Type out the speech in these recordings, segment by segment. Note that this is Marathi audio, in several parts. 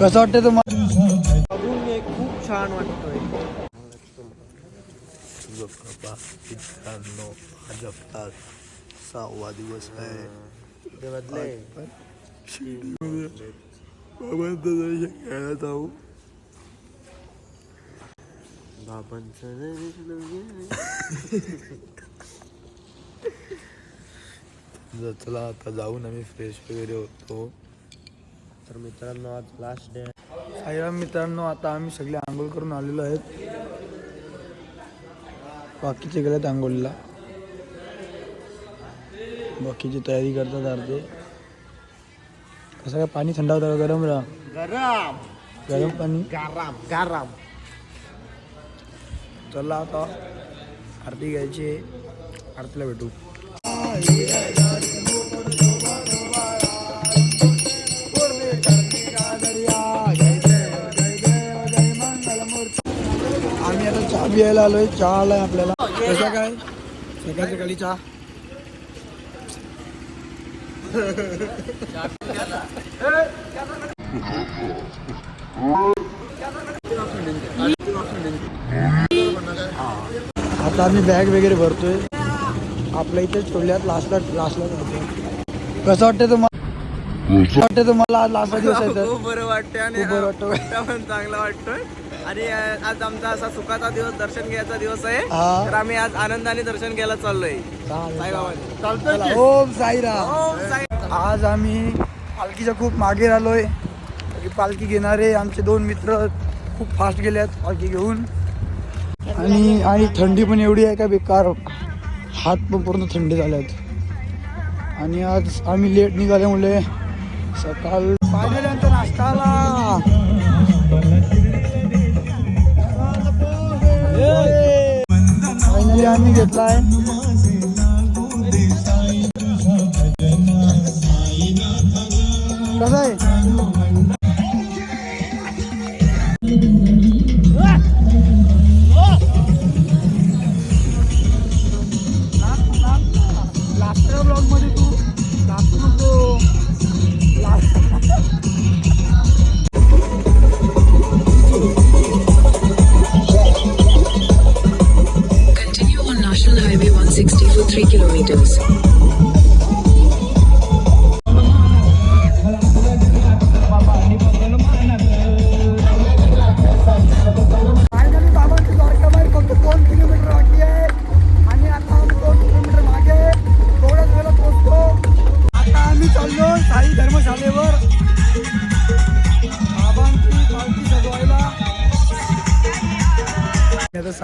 कसं वाटतं तुम्हाला बघून एक खूप छान वाटतोय मित्रांनो आज हप्ता सहावा दिवस आहे बदले खेळत बाबांचं चला आता जाऊन आम्ही फ्रेश वगैरे होतो. तर मित्रांनो आज लास्ट डे साईराम मित्रांनो आता आम्ही सगळे आंघोळ करून आलेलो आहेत. बाकीचे गेलेत आंघोळीला. बाकीची तयारी करतात अर्धे. कसं काय पाणी थंड होतं का? गरम राहा. गरम. गरम पाणी. गाराम गाराम. चला आता आरती घ्यायची आहे. आरतीला भेटू. प्यायला आलोय चहा आलाय आपल्याला. कसा काय? सकाळ सकाळी चहा. आता आम्ही बॅग वगैरे भरतोय. आपल्या इथे ठेवल्यात लास्टला लास्टला जातो कसं वाटतं तुम्हाला कसं वाटतं तुम्हाला आज लास्टचा दिवस आहे खूप बरं वाटतंय आणि खूप बरं वाटतं. चांगला वाटतोय. आणि आज आमचा असा सुखाचा दिवस दर्शन घ्यायचा दिवस आहे. हा. तर आम्ही आज आनंदाने दर्शन घ्यायला चाललोय. चालेल, साईबाबांनी ओम साईराम. ओम साई आज आम्ही पालखीच्या खूप मागे आलोय. की पालखी घेणारे आमचे दोन मित्र खूप फास्ट गेल्यात पालखी घेऊन. आणि आणि थंडी पण एवढी आहे का बेकार? हात पण पूर्ण थंडी झाल्यात आणि आज आम्ही लेट निघाल्यामुळे सकाळ फायनली आमचा फायनली आम्ही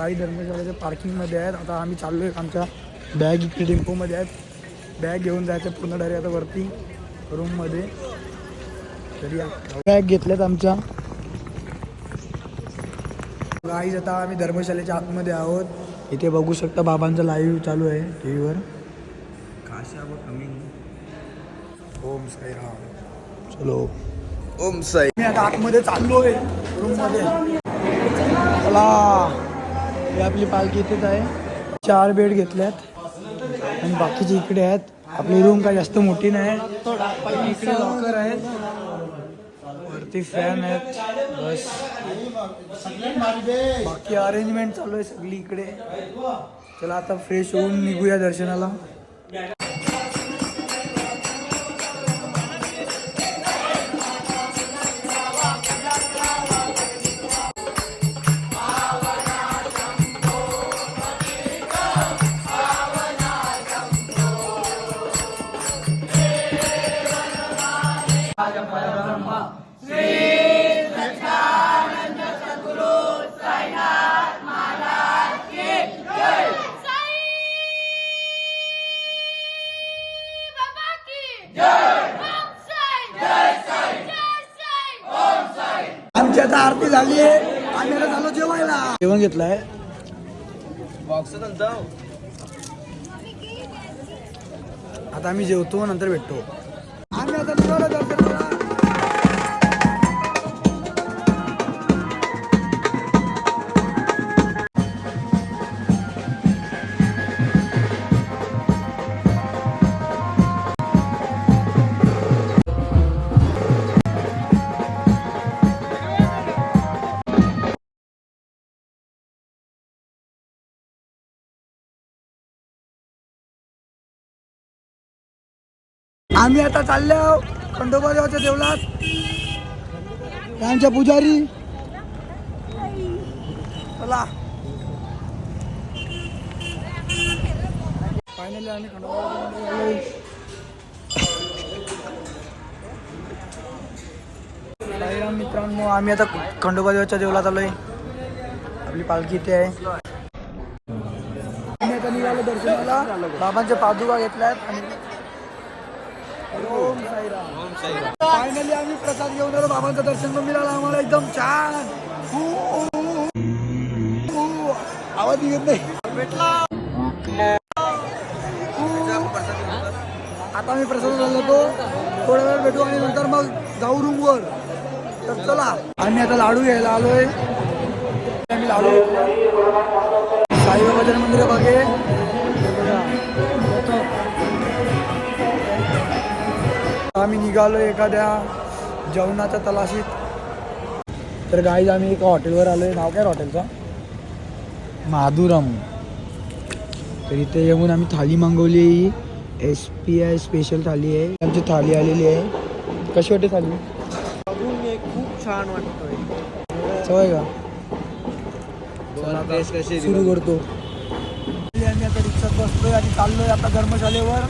साई धर्मशालेच्या पार्किंगमध्ये आहेत. आता आम्ही चाललोय आमच्या बॅग इकडे टेम्पोमध्ये आहेत. बॅग घेऊन जायचं पूर्ण डायरेक्ट आता वरती रूममध्ये तरी बॅग घेतल्यात आमच्या. गाईज आता आम्ही धर्मशालेच्या आतमध्ये आहोत. इथे बघू शकता बाबांचा लाईव्ह चालू आहे टी व्हीवर ओम साईराम. चलो. ओम साई मी आता आतमध्ये चाललोय रूममध्ये चला. ही आपली पालखी इथेच आहे. चार बेड घेतल्यात. आणि बाकीचे इकडे आहेत. आपली रूम काय जास्त मोठी नाही. इकडे लॉकर आहेत. वरती फॅन आहेत. बस. बाकी अरेंजमेंट चालू आहे सगळी इकडे. चला आता फ्रेश होऊन निघूया दर्शनाला. आमची आता आरती झाली आहे. आम्ही आता झालो जेवायला. जेवण घेतलंय. आता आम्ही जेवतो नंतर भेटतो. आम्ही आता निघालो आम्ही आता चाललो खंडोबादेवाच्या देवळात. त्यांच्या पुजारी. चला. फायनली आम्ही खंडोबा मित्रांनो आम्ही आता खंडोबादेवाच्या देवळात आलोय. आपली पालखी इथे आहे. आम्ही आता निघालो दर्शनाला. बाबांच्या पादुका घेतल्यात आणि ओम साईराम. फायनली आम्ही प्रसाद घेऊन आलो. बाबांचं दर्शन पण मिळालं. आम्हाला एकदम छान. आवाज येत नाही. आता मी प्रसाद झालो तो थोड्या वेळ भेटू आणि नंतर मग जाऊ रूमवर तर चला. आम्ही आता लाडू घ्यायला आलोय. आम्ही लाडू साईबाबाच्या मंदिर बघे निघालो एखाद्या जेवणाच्या तलाशीत. तर गाईज आम्ही एका हॉटेलवर आलोय. नाव काय हॉटेलचं माधुरम. तर इथे येऊन आम्ही थाली मागवली S P I special thali आहे. आमची थाली आलेली आहे. कशी वाटते थाली? खूप छान वाटतोय. सवय का? सुरू करतो. आम्ही आता रिक्षात बसतोय आणि चाललोय आता धर्मशालेवर.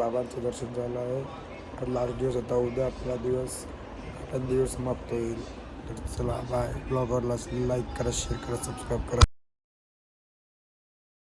बाबांचं दर्शन झालं आहे. आज लास्ट दिवस होता उद्या आपला दिवस आपला दिवस समाप्त होईल. तर चला बाय ब्लॉगरला लाईक करा शेअर करा सबस्क्राईब करा.